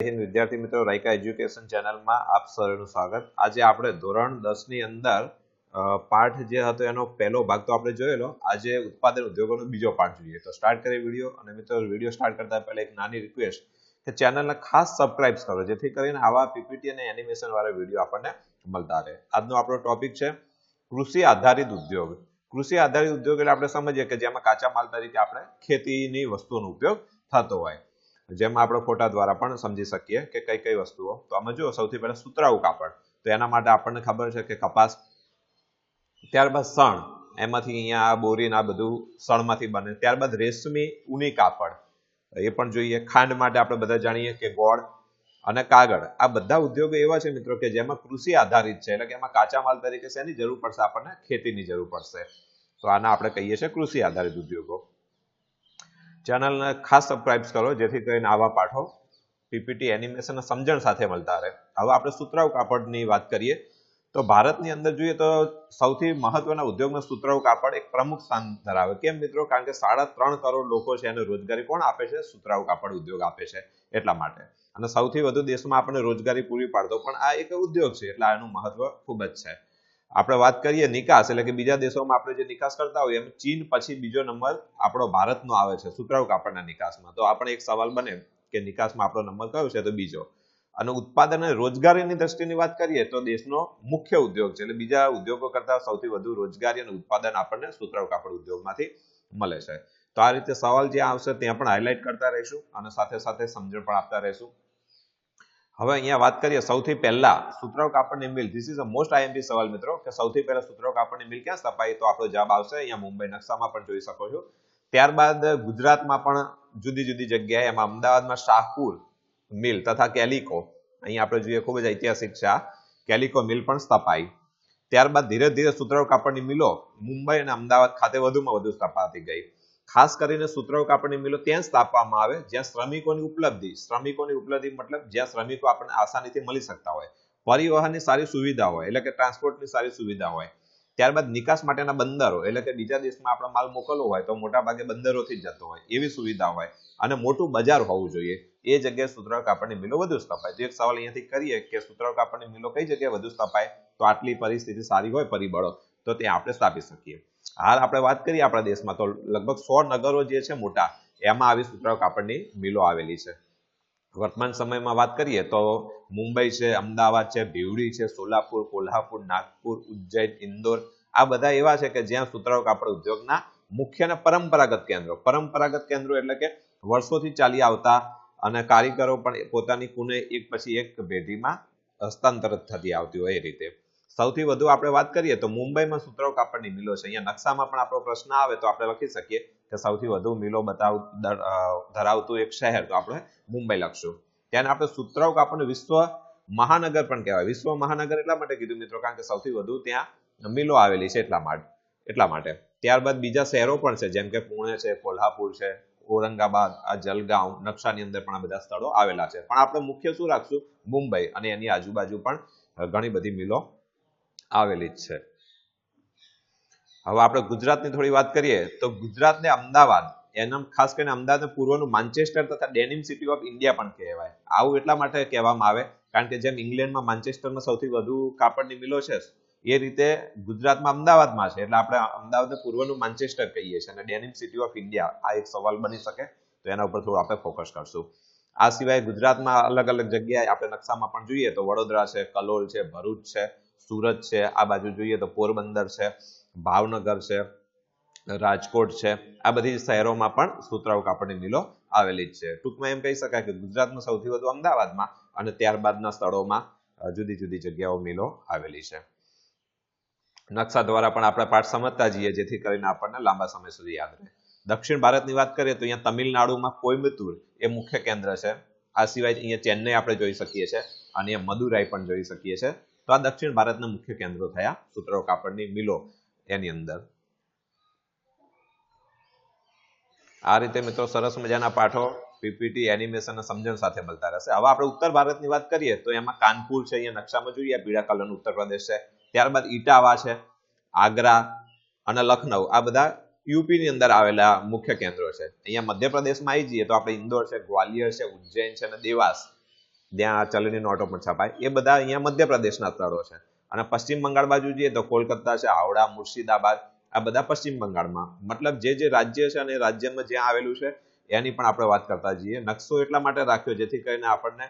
વિદ્યાર્થી મિત્રો, રાયકા એજ્યુકેશન ચેનલમાં આપ સૌનું સ્વાગત. આજે આપણે ધોરણ દસની અંદર પાઠ જે હતો એનો પહેલો ભાગ તો આપણે જોયેલો. આજે ઉત્પાદન ઉદ્યોગોનો બીજો પાઠ જોઈએ. તો સ્ટાર્ટ કરીએ વીડિયો અને મિત્રો વીડિયો સ્ટાર્ટ કરતા પહેલા એક નાની રિક્વેસ્ટ કે ચેનલને ખાસ સબસ્ક્રાઇબ કરો, જેથી કરીને આવા પીપીટી અને એનિમેશન વાળા વીડિયો આપણને મળતા રહે. આજનો આપણો ટોપિક છે, કૃષિ આધારિત ઉદ્યોગ. કૃષિ આધારિત ઉદ્યોગ એટલે આપણે સમજીએ કે જેમાં કાચા માલ તરીકે આપણે ખેતીની વસ્તુઓનો ઉપયોગ થતો હોય. જેમાં આપણે ફોટા દ્વારા પણ સમજી શકીએ કે કઈ કઈ વસ્તુઓ. તો આમાં જુઓ, સૌથી પહેલા સુતરાઉ કાપડ. તો એના માટે આપણને ખબર છે કે કપાસ ત્યારબાદ સણ. એમાંથી અહીંયા આ બોરીન આ બધું સણમાંથી બને. ત્યારબાદ રેશમી ઊની કાપડ. એ પણ જોઈએ. ખાંડ માટે આપણે બધા જાણીએ કે ગોળ અને કાગળ. આ બધા ઉદ્યોગો એવા છે મિત્રો કે જેમાં કૃષિ આધારિત છે. એટલે કે એમાં કાચા માલ તરીકે શેની જરૂર પડશે? આપણને ખેતીની જરૂર પડશે. તો આના આપણે કહીએ છીએ કૃષિ આધારિત ઉદ્યોગો. ચેનલને ખાસ સબસ્ક્રાઇબ કરો, જેથી કરીને આવા પાઠો પીપીટી એનિમેશન સમજણ સાથે મળતા રહે. હવે આપણે સુતરાઉ કાપડની વાત કરીએ, તો ભારતની અંદર જોઈએ તો સૌથી મહત્વના ઉદ્યોગમાં સુતરાઉ કાપડ એક પ્રમુખ સ્થાન ધરાવે. કેમ મિત્રો? કારણ કે સાડા ત્રણ કરોડ લોકો છે એને રોજગારી કોણ આપે છે? સુતરાઉ કાપડ ઉદ્યોગ આપે છે, એટલા માટે. અને સૌથી વધુ દેશમાં આપણને રોજગારી પૂરી પાડતો પણ આ એક ઉદ્યોગ છે, એટલે આનું મહત્વ ખૂબ જ છે. આપણે વાત કરીએ નિકાસ, એટલે કે બીજા દેશોમાં આપણે જે નિકાસ કરતા હોઈએ, એમ ચીન પછી બીજો નંબર આપણો ભારતનો આવે છે, સુતરાઉ કાપડના નિકાસમાં. તો આપણે એક સવાલ બને કે નિકાસમાં આપણો નંબર કયો છે, તો બીજો. અને ઉત્પાદન અને રોજગારીની દ્રષ્ટિની વાત કરીએ, તો દેશનો મુખ્ય ઉદ્યોગ છે, એટલે બીજા ઉદ્યોગો કરતા સૌથી વધુ રોજગારી અને ઉત્પાદન આપણને સુતરાઉ કાપડ ઉદ્યોગમાંથી મળે છે. તો આ રીતે સવાલ જ્યાં આવશે, ત્યાં પણ હાઇલાઇટ કરતા રહીશું અને સાથે સાથે સમજણ પણ આપતા રહીશું. હવે અહીંયા વાત કરીએ સૌથી પહેલા સુતરાઉ કાપડની મિલ. This is a most IMP સવાલ મિત્રો, કે સૌથી પહેલા સુતરાઉ કાપડની મિલ ક્યાં સ્થપાઈ તો આપણો જવાબ આવશે અહીંયા મુંબઈ નકશામાં પણ જોઈ શકો છો. ત્યારબાદ ગુજરાતમાં પણ જુદી જુદી જગ્યાએ એમાં અમદાવાદમાં શાહપુર મિલ તથા કેલિકો. અહીંયા આપણે જોઈએ ખૂબ જ ઐતિહાસિક છે આ. કેલિકો મિલ પણ સ્થપાઈ ત્યારબાદ ધીરે ધીરે સુતરાઉ કાપડની મિલો. મુંબઈ અને અમદાવાદ ખાતે વધુમાં વધુ સ્થપાતી ગઈ. ખાસ કરીને સૂત્રો કાપડની મિલો ત્યાં સ્થાપવામાં આવે, જ્યાં શ્રમિકોની ઉપલબ્ધિ. શ્રમિકોની ઉપલબ્ધિ મતલબ જ્યાં શ્રમિકો આપણને આસાનીથી મળી શકતા હોય. પરિવહનની સારી સુવિધા હોય, એટલે કે ટ્રાન્સપોર્ટની સારી સુવિધા હોય. ત્યારબાદ નિકાસ માટેના બંદરો, એટલે કે બીજા દેશમાં આપણો માલ મોકલવો હોય, તો મોટા ભાગે બંદરોથી જ જતો હોય. એવી સુવિધા હોય. અને મોટું બજાર હોવું જોઈએ. એ જગ્યાએ સૂત્રો કાપડની મિલો વધુ સ્થપાય. તો એક સવાલ અહીંયાથી કરીએ કે સૂત્રો કાપડની મિલો કઈ જગ્યાએ વધુ સ્થપાય? તો આટલી પરિસ્થિતિ સારી હોય પરિબળો, તો ત્યાં આપણે સ્થાપી શકીએ. હાલ આપણે વાત કરીએ આપણા દેશમાં. તો લગભગ સો નગરો જે છે મોટા, એમાં આવી સુતરાઉ કાપડની મિલો આવેલી છે. વર્તમાન સમયમાં વાત કરીએ તો મુંબઈ છે, અમદાવાદ છે, ભીવડી છે, સોલાપુર, કોલ્હાપુર, નાગપુર, ઉજ્જૈન, ઇન્દોર, આ બધા એવા છે કે જ્યાં સુતરાઉ કાપડ ઉદ્યોગના મુખ્ય અને પરંપરાગત કેન્દ્રો. પરંપરાગત કેન્દ્રો એટલે કે વર્ષોથી ચાલી આવતા અને કારીગરો પણ પોતાની કુને એક પછી એક પેઢીમાં હસ્તાંતરિત થતી આવતી હોય એ રીતે. સૌથી વધુ આપણે વાત કરીએ તો મુંબઈમાં સુતરાઉ કાપડની મિલો છે. અહીંયા નકશામાં પણ આપણો પ્રશ્ન આવે તો આપણે લખી શકીએ કે સૌથી વધુ મિલો બતાવ ધરાવતું એક શહેર તો આપણે મુંબઈ લખશું. ત્યાં આપણે સુતરાઉ કાપડનું વિશ્વ મહાનગર પણ કહેવાય. વિશ્વ મહાનગર એટલા માટે કીધું મિત્રો કારણ કે સૌથી વધુ ત્યાં મિલો આવેલી છે એટલા માટે એટલા માટે. ત્યારબાદ બીજા શહેરો પણ છે જેમ કે પુણે છે, કોલ્હાપુર છે, ઔરંગાબાદ, આ જલગાંવ, નકશાની અંદર પણ આ બધા સ્થળો આવેલા છે. પણ આપણે મુખ્ય શું રાખશું? મુંબઈ અને એની આજુબાજુ પણ ઘણી બધી મિલો આવેલી જ છે. હવે આપણે ગુજરાતની થોડી વાત કરીએ, તો ગુજરાતને અમદાવાદ એના ખાસ કરીને અમદાવાદ પૂર્વનું માન્ચેસ્ટર તથા ડેનિમ સિટી ઓફ ઇન્ડિયા પણ કહેવાય. આવું એટલા માટે કહેવામાં આવે, કારણ કે જેમ ઇંગ્લેન્ડમાં માન્ચેસ્ટરમાં સૌથી વધુ કાપડની મિલો છે, એ રીતે ગુજરાતમાં અમદાવાદમાં છે. એટલે આપણે અમદાવાદને પૂર્વનું માન્ચેસ્ટર કહીએ છીએ અને ડેનિમ સિટી ઓફ ઇન્ડિયા આ એક સવાલ બની શકે, તો એના ઉપર થોડું આપણે ફોકસ કરશું. આ સિવાય ગુજરાતમાં અલગ અલગ જગ્યાએ આપણે નકશામાં પણ જોઈએ, તો વડોદરા છે, કલોલ છે, ભરૂચ છે સુરત છે, આ બાજુ જોઈએ તો પોરબંદર છે, ભાવનગર છે, રાજકોટ છે, આ બધી શહેરોમાં પણ સુતરાઉ કાપડની મિલો આવેલી જ છે. ટૂંકમાં એમ કહી શકાય કે ગુજરાતમાં સૌથી વધુ અમદાવાદમાં અને ત્યારબાદના સ્થળોમાં જુદી જુદી જગ્યાઓ મિલો આવેલી છે. નકશા દ્વારા પણ આપણે પાઠ સમજતા જઈએ, જેથી કરીને આપણને લાંબા સમય સુધી યાદ રહે. દક્ષિણ ભારતની વાત કરીએ તો અહીંયા તમિલનાડુમાં કોઇમ્બતુર એ મુખ્ય કેન્દ્ર છે. આ સિવાય અહીંયા ચેન્નઈ આપણે જોઈ શકીએ છીએ અને અહીંયા મદુરાઈ પણ જોઈ શકીએ છીએ. તો આ દક્ષિણ ભારતના મુખ્ય કેન્દ્રો થયા. સૂત્રો કાપડની મિલો એની અંદર. આ રીતે મિત્રો સરસ મજાના પાઠો પીપીટી એનિમેશન અને સમજણ સાથે મળતા રહેશે. હવે આપણે ઉત્તર ભારતની વાત કરીએ તો એમાં કાનપુર છે, અહીંયા નકશામાં જોઈએ પીળા કલરનું ઉત્તર પ્રદેશ છે. ત્યારબાદ ઇટાવા છે, આગ્રા અને લખનઉ. આ બધા યુપી ની અંદર આવેલા મુખ્ય કેન્દ્રો છે. અહીંયા મધ્યપ્રદેશમાં આવી જઈએ તો આપણે ઇન્દોર છે, ગ્વાલિયર છે, ઉજ્જૈન છે અને દેવાસ. ત્યાં ચલણી નોટો પણ છપાય, એ બધા અહીંયા મધ્યપ્રદેશના સ્થળો છે. અને પશ્ચિમ બંગાળ બાજુ જઈએ તો કોલકાતા છે, હાવડા, મુર્શિદાબાદ, આ બધા પશ્ચિમ બંગાળમાં. મતલબ જે જે રાજ્ય છે અને રાજ્યમાં જ્યાં આવેલું છે, એની પણ આપણે વાત કરતા જઈએ. નકશો એટલા માટે રાખ્યો જેથી કરીને આપણને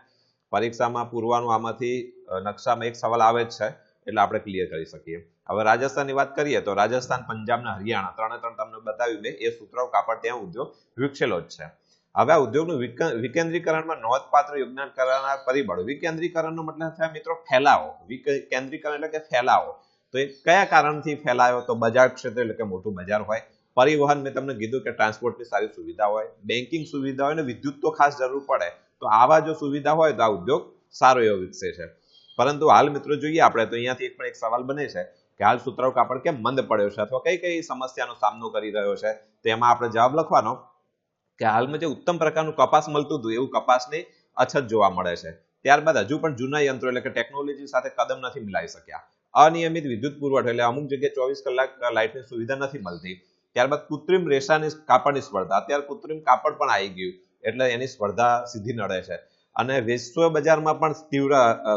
પરીક્ષામાં પૂરવાનું આમાંથી નકશામાં એક સવાલ આવે જ છે, એટલે આપણે ક્લિયર કરી શકીએ. હવે રાજસ્થાનની વાત કરીએ તો રાજસ્થાન, પંજાબ ને હરિયાણા, ત્રણે ત્રણ તમને બતાવ્યું મેં એ સુતરાઉ કાપડ ત્યાં ઉદ્યોગ વિકસેલો જ છે. હવે આ ઉદ્યોગનું વિકેન્દ્રીકરણમાં નોંધપાત્ર યોગદાન કરનાર પરિબળો. વિકેન્દ્રીકરણનો મતલબ થાય મિત્રો ફેલાવો. વિકેન્દ્રીકરણ એટલે કે ફેલાવો. તો એ કયા કારણથી ફેલાયો? તો બજાર ક્ષેત્ર એટલે કે મોટું બજાર હોય. પરિવહન મેં તમને કીધું કે ટ્રાન્સપોર્ટની સારી સુવિધા હોય. બેન્કિંગ સુવિધા હોય ને વિદ્યુત તો ખાસ જરૂર પડે. તો આવા જો સુવિધા હોય તો આ ઉદ્યોગ સારો એવો વિકસે છે. પરંતુ હાલ મિત્રો જોઈએ, આપણે તો અહીંયાથી એક પણ એક સવાલ બને છે કે હાલ સૂત્રો કાપડ કેમ મંદ પડ્યો છે? અથવા કઈ કઈ સમસ્યાનો સામનો કરી રહ્યો છે? તેમાં આપણે જવાબ લખવાનો. કે હાલમાં જે ઉત્તમ પ્રકારનું કપાસ મળતું હતું, એવું કપાસની અછત જોવા મળે છે. ત્યારબાદ હજુ પણ જૂના યંત્રો એટલે કે ટેકનોલોજી સાથે કદમ નથી મિલાઈ શક્યા. અનિયમિત વિદ્યુત પુરવઠો એટલે અમુક જગ્યાએ ચોવીસ કલાક લાઇટની સુવિધા નથી મળતી. ત્યારબાદ કૃત્રિમ રેસાની કાપડની સ્પર્ધા. અત્યારે કૃત્રિમ કાપડ પણ આવી ગયું એટલે એની સ્પર્ધા સીધી નડે છે. અને વિશ્વ બજારમાં પણ તીવ્ર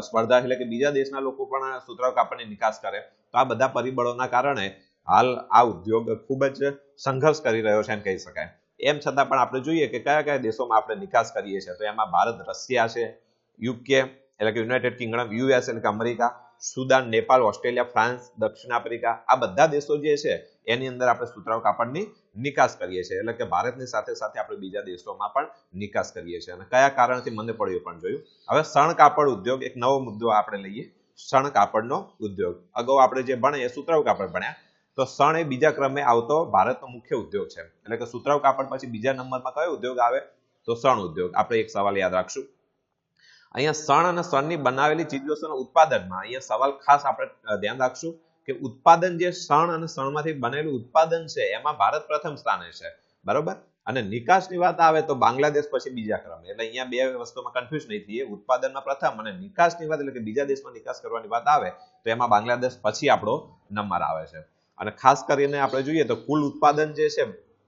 સ્પર્ધા એટલે કે બીજા દેશના લોકો પણ સુતરાઉ કાપડની નિકાસ કરે. તો આ બધા પરિબળોના કારણે હાલ આ ઉદ્યોગ ખૂબ જ સંઘર્ષ કરી રહ્યો છે એમ કહી શકાય. એમ છતાં પણ આપણે જોઈએ કે કયા કયા દેશોમાં આપણે નિકાસ કરીએ છીએ. તો એમાં ભારત, રશિયા છે, યુકે, એટલે કે યુનાઇટેડ કિંગડમ, યુએસ એટલે કે America, Sudan Nepal Australia, France, દક્ષિણ આફ્રિકા, આ બધા દેશો જે છે, એની અંદર આપણે સુતરાઉ કાપડની નિકાસ કરીએ છીએ. એટલે કે ભારતની સાથે સાથે આપણે બીજા દેશોમાં પણ નિકાસ કરીએ છીએ. અને કયા કારણથી મને પડ્યું પણ જોયું. હવે શણ કાપડ ઉદ્યોગ, એક નવો મુદ્દો આપણે લઈએ. શણ કાપડનો ઉદ્યોગ. અગાઉ આપણે જે ભણે એ સુતરાઉ કાપડ ભણ્યા. તો સણ એ બીજા ક્રમે આવતો ભારતનો મુખ્ય ઉદ્યોગ છે. એટલે કે સુતરાઉ કાપડ પછી બીજા નંબરમાં કયો ઉદ્યોગ આવે? તો સણ ઉદ્યોગ. આપણે એક સવાલ યાદ રાખશું. અહીંયા સણ અને સણની બનાવેલી ચીજવસ્તુના ઉત્પાદનમાં અહીંયા સવાલ ખાસ આપણે ધ્યાન રાખશું કે ઉત્પાદન જે સણ અને સણમાંથી બનેલું ઉત્પાદન છે, એમાં ભારત પ્રથમ સ્થાને છે. બરોબર? અને નિકાસની વાત આવે તો બાંગ્લાદેશ પછી બીજા ક્રમે. એટલે અહીંયા બે વસ્તુમાં કન્ફ્યુઝ નહીં થઈએ. ઉત્પાદનમાં પ્રથમ અને નિકાસની વાત, એટલે કે બીજા દેશમાં નિકાસ કરવાની વાત આવે, તો એમાં બાંગ્લાદેશ પછી આપણો નંબર આવે છે. અને ખાસ કરીને આપણે જોઈએ તો કુલ ઉત્પાદન જે છે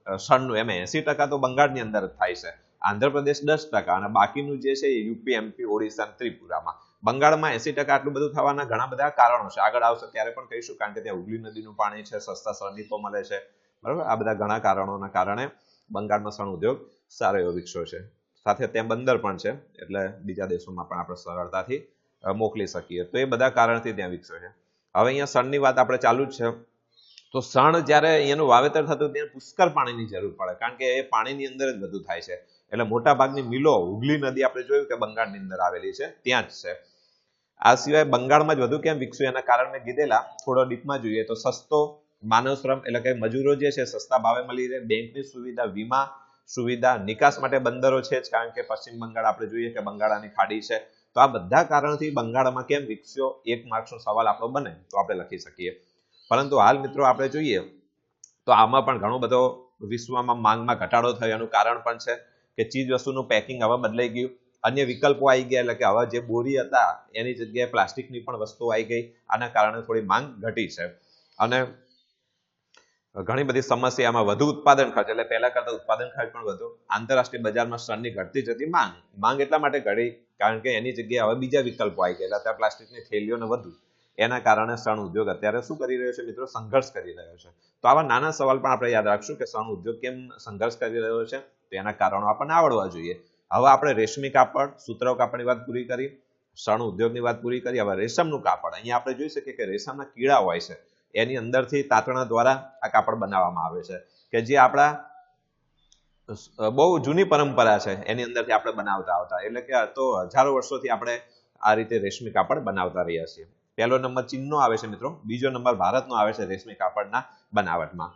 શણનું એમાં એસી ટકા તો બંગાળની અંદર જ થાય છે. આંધ્રપ્રદેશ દસ ટકા અને બાકીનું જે છે યુપી, એમપી ઓડિશા ત્રિપુરામાં. બંગાળમાં એસી ટકા આટલું બધું થવાના ઘણા બધા કારણો છે. આગળ આવશે ત્યારે પણ કહીશું કારણ કે ત્યાં ઉગલી નદીનું પાણી છે, સસ્તા શ્રમિકો મળે છે. બરાબર? આ બધા ઘણા કારણોના કારણે બંગાળમાં શણ ઉદ્યોગ સારો એવો વિકસ્યો છે. સાથે ત્યાં બંદર પણ છે, એટલે બીજા દેશોમાં પણ આપણે સરળતાથી મોકલી શકીએ. તો એ બધા કારણથી ત્યાં વિકસ્યો છે. હવે અહીંયા શણની વાત આપણે ચાલુ જ છે. તો સણ જ્યારે એનું વાવેતર થતું ત્યારે પુષ્કળ પાણીની જરૂર પડે, કારણ કે એ પાણીની અંદર જ બધું થાય છે. એટલે મોટા ભાગની મિલો, હુગલી નદી આપણે જોયું કે બંગાળની અંદર આવેલી છે, ત્યાં જ છે. આ સિવાય બંગાળમાં જ વધુ કેમ વિકસ્યું? એના કારણ મેં કીધેલા, થોડો ડીપમાં જોઈએ તો સસ્તો માનવ શ્રમ એટલે કે મજૂરો જે છે, સસ્તા ભાવે મળી રહે, બેંકની સુવિધા, વીમા સુવિધા, નિકાસ માટે બંદરો છે જ, કારણ કે પશ્ચિમ બંગાળ આપણે જોઈએ કે બંગાળાની ખાડી છે. તો આ બધા કારણથી બંગાળમાં કેમ વિકસ્યો? એક માર્ક્સનો સવાલ આપણો બને, તો આપણે લખી શકીએ. પરંતુ હાલ મિત્રો આપણે જોઈએ, તો આમાં પણ ઘણો બધો વિશ્વમાં માંગમાં ઘટાડો થયો. એનું કારણ પણ છે કે ચીજ વસ્તુનું પેકિંગ હવે બદલાઈ ગયું. અન્ય વિકલ્પો આવી ગયા, એટલે કે હવે જે બોરી હતા, એની જગ્યાએ પ્લાસ્ટિકની પણ વસ્તુઓ આવી ગઈ. આના કારણે થોડી માંગ ઘટી છે. અને ઘણી બધી સમસ્યા આમાં વધુ ઉત્પાદન ખર્ચ, એટલે પહેલા કરતા ઉત્પાદન ખર્ચ પણ વધુ. આંતરરાષ્ટ્રીય બજારમાં શણની ઘટતી જતી માંગ. માંગ એટલા માટે ઘટી, કારણ કે એની જગ્યાએ હવે બીજા વિકલ્પો આવી ગયેલા ત્યાં પ્લાસ્ટિકની થેલીઓને વધુ. એના કારણે શણ ઉદ્યોગ અત્યારે શું કરી રહ્યો છે મિત્રો? સંઘર્ષ કરી રહ્યો છે. તો આવા નાના સવાલ પણ આપણે યાદ રાખશું કે શણ ઉદ્યોગ કેમ સંઘર્ષ કરી રહ્યો છે? તો એના કારણો આપણને આવડવા જોઈએ. હવે આપણે રેશમી કાપડ, સૂત્ર કાપડની વાત પૂરી કરી શણ ઉદ્યોગની વાત પૂરી કરી, હવે રેશમનું કાપડ. અહીંયા આપણે જોઈ શકીએ કે રેશમના કીડા હોય છે. એની અંદરથી તાતણા દ્વારા આ કાપડ બનાવવામાં આવે છે. કે જે આપણા બહુ જૂની પરંપરા છે, એની અંદરથી આપણે બનાવતા આવતા. એટલે કે તો હજારો વર્ષોથી આપણે આ રીતે રેશમી કાપડ બનાવતા રહ્યા છીએ. પહેલો નંબર ચીનનો આવે છે મિત્રો. બીજો નંબર ભારતનો આવે છે રેશમી કાપડના બનાવટમાં.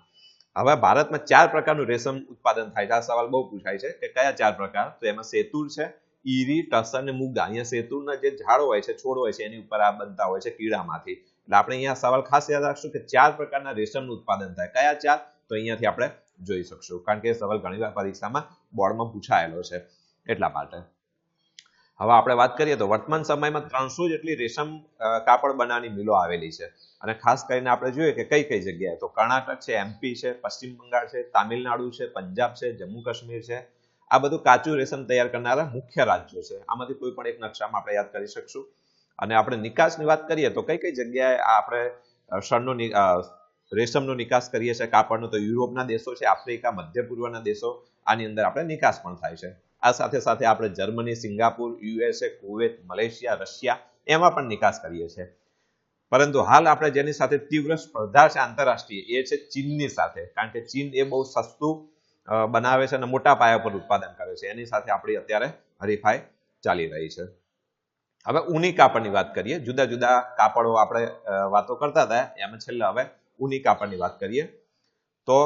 હવે ભારતમાં ચાર પ્રકારનું રેશમ ઉત્પાદન થાય છે. આ સવાલ બહુ પૂછાય છે કે કયા ચાર પ્રકાર? તો એમાં સેતુર છે, ઈરી, ટસર અને મુગા અહીંયા સેતુરના જે ઝાડ હોય છે, છોડ હોય છે, એની ઉપર આ બનતા હોય છે કીડામાંથી. એટલે આપણે અહીંયા સવાલ ખાસ યાદ રાખશું કે ચાર પ્રકારના રેશમનું ઉત્પાદન થાય. કયા ચાર? તો અહીંયાથી આપણે જોઈ શકશું. કારણ કે સવાલ ઘણી વાર પરીક્ષામાં બોર્ડમાં પૂછાયેલો છે એટલા માટે. હવે આપણે વાત કરીએ તો વર્તમાન સમયમાં ત્રણસો જેટલી રેશમ કાપડ બનાવવાની મિલો આવેલી છે. અને ખાસ કરીને આપણે જોઈએ કે કઈ કઈ જગ્યાએ? તો કર્ણાટક છે એમપી છે, પશ્ચિમ બંગાળ છે, તામિલનાડુ છે, પંજાબ છે, જમ્મુ કાશ્મીર છે. આ બધું કાચું રેશમ તૈયાર કરનારા મુખ્ય રાજ્યો છે. આમાંથી કોઈ પણ એક નકશામાં આપણે યાદ કરી શકશું. અને આપણે નિકાસની વાત કરીએ તો કઈ કઈ જગ્યાએ આપણે શણનો રેશમનો નિકાસ કરીએ છીએ? કાપડનો તો યુરોપના દેશો છે, આફ્રિકા, મધ્ય પૂર્વના દેશો. આની અંદર આપણે નિકાસ પણ થાય છે. આ સાથે સાથે આપણે Germany, Singapore, USA, Kuwait, Malaysia, Russia એમાં પણ નિકાસ કરીએ છીએ. પરંતુ હાલ આપણે જેની સાથે તીવ્ર સ્પર્ધા છે આંતરરાષ્ટ્રીય, એ છે ચીનની સાથે. કારણ કે ચીન એ બહુ સસ્તું બનાવે છે અને મોટા પાયા પર ઉત્પાદન કરે છે. એની સાથે આપણી અત્યારે હરીફાઈ ચાલી રહી છે. હવે ઊની કાપડની વાત કરીએ. જુદા જુદા કાપડો આપણે વાતો કરતા હતા એમાં છેલ્લે હવે ઊની કાપડની વાત કરીએ. તો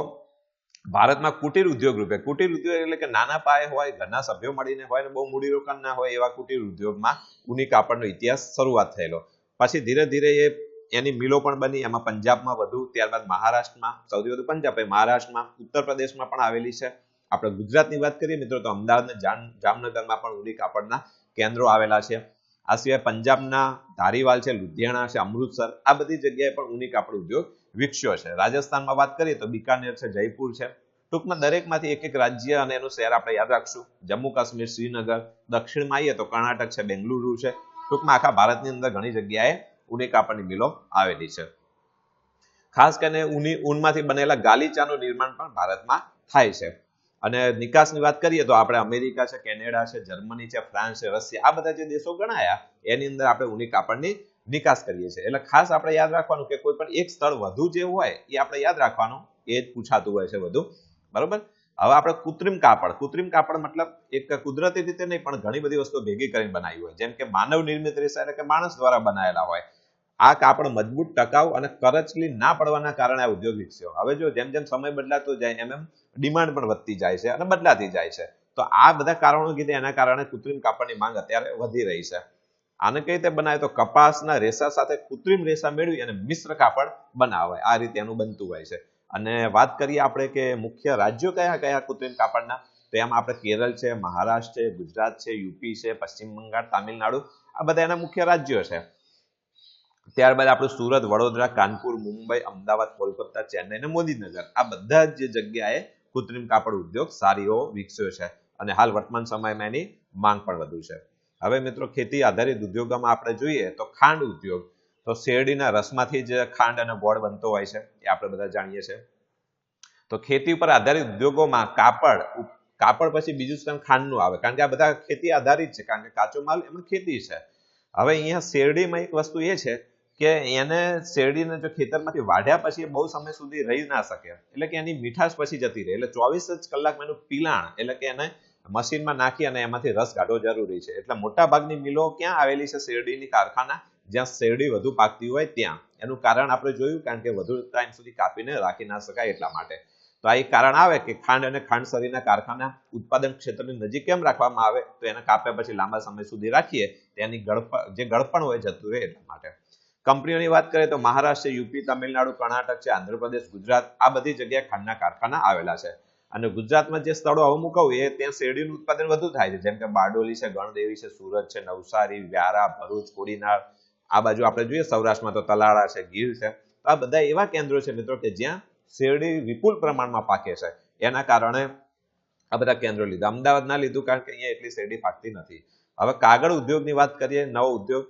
ભારતમાં કુટીર ઉદ્યોગ રૂપે, કુટીર ઉદ્યોગ એટલે કે નાના પાયે હોય, ઘરના સભ્યો મળીને હોય ને બહુ મૂડીરોકાણ ના હોય એવા કુટીર ઉદ્યોગમાં ઊની કાપડનો ઇતિહાસ શરૂઆત થયેલો. પછી ધીરે ધીરે એ એની મિલો પણ બની. એમાં પંજાબમાં વધુ, ત્યારબાદ મહારાષ્ટ્રમાં, સૌથી વધુ પંજાબ મહારાષ્ટ્રમાં ઉત્તર પ્રદેશમાં પણ આવેલી છે. આપણે ગુજરાતની વાત કરીએ, મિત્રો, તો અમદાવાદના અને જામનગરમાં પણ ઊની કાપડના કેન્દ્રો આવેલા છે. આ સિવાય પંજાબના ધારીવાલ છે, લુધિયાણા છે, અમૃતસર, આ બધી જગ્યાએ પણ ઊની કાપડ ઉદ્યોગ વિકસ્યો છે. રાજસ્થાનમાં વાત કરીએ તો બિકાનેર છે, જયપુર છે. ટૂંકમાં દરેકમાંથી એક એક રાજ્ય અને એનું શહેર આપણે યાદ રાખશું. જમ્મુ કાશ્મીર, શ્રીનગર, દક્ષિણમાં આવીએ તો કર્ણાટક છે, બેંગલુરુ છે. ટૂંકમાં આખા ભારતની અંદર ઘણી જગ્યાએ ઊની કાપડની મિલો આવેલી છે. ખાસ કરીને ઊની ઊનમાંથી બનેલા ગાલીચાનું નિર્માણ પણ ભારતમાં થાય છે. અને નિકાસની વાત કરીએ તો આપણે અમેરિકા છે, કેનેડા છે, જર્મની છે, ફ્રાન્સ છે, રશિયા આ બધા જે દેશો ગણાયા, એની અંદર આપણે ઊની કાપડની નિકાસ કરીએ છીએ. એટલે ખાસ આપણે યાદ રાખવાનું કે કોઈ પણ એક સ્થળ વધુ જે હોય, એ આપણે યાદ રાખવાનું. એ જ પૂછાતું હોય છે વધુ. બરોબર? હવે આપણે કૃત્રિમ કાપડ. કૃત્રિમ કાપડ મતલબ એક કુદરતી રીતે નહીં, પણ ઘણી બધી વસ્તુઓ ભેગી કરીને બનાવી હોય. જેમ કે માનવ નિર્મિત રેસા એટલે કે માણસ દ્વારા બનાવેલા હોય. આ કાપડ મજબૂત ટકાઉ અને કરચલી ના પડવાના કારણે આ ઉદ્યોગ વિકસ્યો હવે જો જેમ જેમ સમય બદલાતો જાય, એમ એમ ડિમાન્ડ પણ વધતી જાય છે અને બદલાતી જાય છે. તો આ બધા કારણો કીધે, એના કારણે કૃત્રિમ કાપડની માંગ અત્યારે વધી રહી છે. આને કઈ રીતે બનાવે તો કપાસના રેસા સાથે કૃત્રિમ રેસા મેળવી અને મિશ્ર કાપડ બનાવાય. આ રીતે એનું બનતું હોય છે. અને વાત કરીએ આપણે કે મુખ્ય રાજ્યો કયા કયા કૃત્રિમ કાપડના? તો એમાં આપણે કેરળ છે, મહારાષ્ટ્ર છે, ગુજરાત છે, યુપી છે, પશ્ચિમ બંગાળ, તામિલનાડુ, આ બધા એના મુખ્ય રાજ્યો છે. ત્યારબાદ આપણું સુરત, વડોદરા, કાનપુર, મુંબઈ, અમદાવાદ, કોલકાતા, ચેન્નઈ અને મોદીનગર. આ બધા જ જગ્યાએ કૃત્રિમ કાપડ ઉદ્યોગ સારી એવો વિકસ્યો છે. અને હાલ વર્તમાન સમયમાં એની માંગ પણ વધુ છે. હવે મિત્રો ખેતી આધારિત ઉદ્યોગોમાં આપણે જોઈએ તો ખાંડ ઉદ્યોગ. તો શેરડીના રસમાંથી જ ખાંડ અને ગોળ બનતો હોય છે, એ આપણે બધા જાણીએ છીએ. તો ખેતી પર આધારિત ઉદ્યોગોમાં કાપડ કાપડ પછી બીજું સ્થાન ખાંડનું આવે. કારણ કે આ બધા ખેતી આધારિત છે, કારણ કે કાચો માલ એમાં ખેતી છે. હવે અહીંયા શેરડીમાં એક વસ્તુ એ છે કે એને શેરડીને જો ખેતરમાંથી વાઢ્યા પછી બહુ સમય સુધી રહી ના શકે. એટલે કે એની મીઠાશ પછી જતી રહે. એટલે ચોવીસ જ કલાકમાં એનું પીલાણ, એટલે કે એને મશીનમાં નાખી અને એમાંથી રસ કાઢવો જરૂરી છે. એટલે મોટા ભાગની મિલો ક્યાં આવેલી છે? શેરડીની કારખાના. જ્યાં શેરડી વધુ પાકતી હોય ત્યાં. એનું કારણ આપણે જોયું કારણ કે વધુ ટાઈમ સુધી કાપીને રાખી ના શકાય એટલા માટે. તો આ એક કારણ આવે કે ખાંડ અને ખાંડ શરીરના કારખાના ઉત્પાદન ક્ષેત્રની નજીક કેમ રાખવામાં આવે? તો એને કાપ્યા પછી લાંબા સમય સુધી રાખીએ. તેની ગળપ જે ગળપણ હોય જતું રહે એટલા માટે. કંપનીઓની વાત કરીએ તો મહારાષ્ટ્ર, યુપી, તમિલનાડુ, કર્ણાટક છે, આંધ્રપ્રદેશ, ગુજરાત આ બધી જગ્યાએ ખાંડના કારખાના આવેલા છે. અને ગુજરાતમાં જે સ્થળો અમુક કહું, એ ત્યાં શેરડીનું ઉત્પાદન વધુ થાય છે. જેમ કે બારડોલી છે, ગણદેવી છે, સુરત છે, નવસારી, વ્યારા, ભરૂચ, કોડીનાર, આ બાજુ આપણે જોઈએ, સૌરાષ્ટ્રમાં તો તલાળા છે, ગીર છે. આ બધા એવા કેન્દ્રો છે મિત્રો કે જ્યાં શેરડી વિપુલ પ્રમાણમાં પાકે છે. એના કારણે આ બધા કેન્દ્રો લીધા. અમદાવાદ ના લીધું કારણ કે અહીંયા એટલી શેરડી પાકતી નથી. હવે કાગળ ઉદ્યોગની વાત કરીએ, નવો ઉદ્યોગ,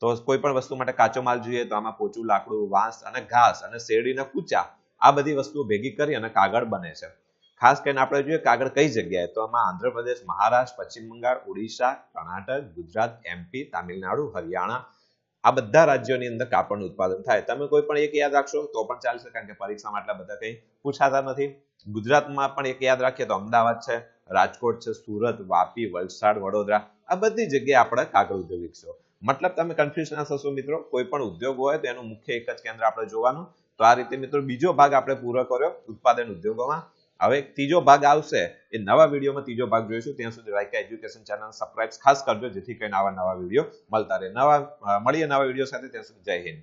તો કોઈ પણ વસ્તુ માટે કાચો માલ જોઈએ તો આમાં પોચું, લાકડું, વાંસ અને ઘાસ અને શેરડીના કૂચા આ બધી વસ્તુઓ ભેગી કરી અને કાગળ બને છે. ખાસ કરીને આપણે જોઈએ કાગળ કઈ જગ્યાએ? તો આમાં આંધ્રપ્રદેશ, મહારાષ્ટ્ર, પશ્ચિમ બંગાળ, ઓડિશા, કર્ણાટક, ગુજરાત એમપી તામિલનાડુ, હરિયાણા આ બધા રાજ્યોની અંદર કાપડનું ઉત્પાદન થાય. તમે કોઈ પણ એક યાદ રાખશો તો પણ ચાલશે કારણ કે પરીક્ષામાં આટલા બધા કંઈ પૂછાતા નથી. ગુજરાતમાં પણ એક યાદ રાખીએ તો અમદાવાદ છે, રાજકોટ છે, સુરત, વાપી, વલસાડ, વડોદરા આ બધી જગ્યાએ આપણે કાગળ ઉદ્યોગ વિકસ્યો મતલબ તમે કન્ફ્યુઝ ના થશો મિત્રો. કોઈ પણ ઉદ્યોગ હોય તો એનું મુખ્ય એક જ કેન્દ્ર આપણે જોવાનું. તો આ રીતે મિત્રો બીજો ભાગ આપણે પૂરો કર્યો ઉત્પાદન ઉદ્યોગોમાં. હવે ત્રીજો ભાગ આવશે. એ નવા વિડીયોમાં ત્રીજો ભાગ જોઈશું. ત્યાં સુધી રાયકા એજ્યુકેશન ચેનલ સબસ્ક્રાઇબ ખાસ કરજો, જેથી કરીને આવા નવા વીડિયો મળતા રહે. નવા મળીએ નવા વીડિયો સાથે. ત્યાં સુધી જય હિન્દ.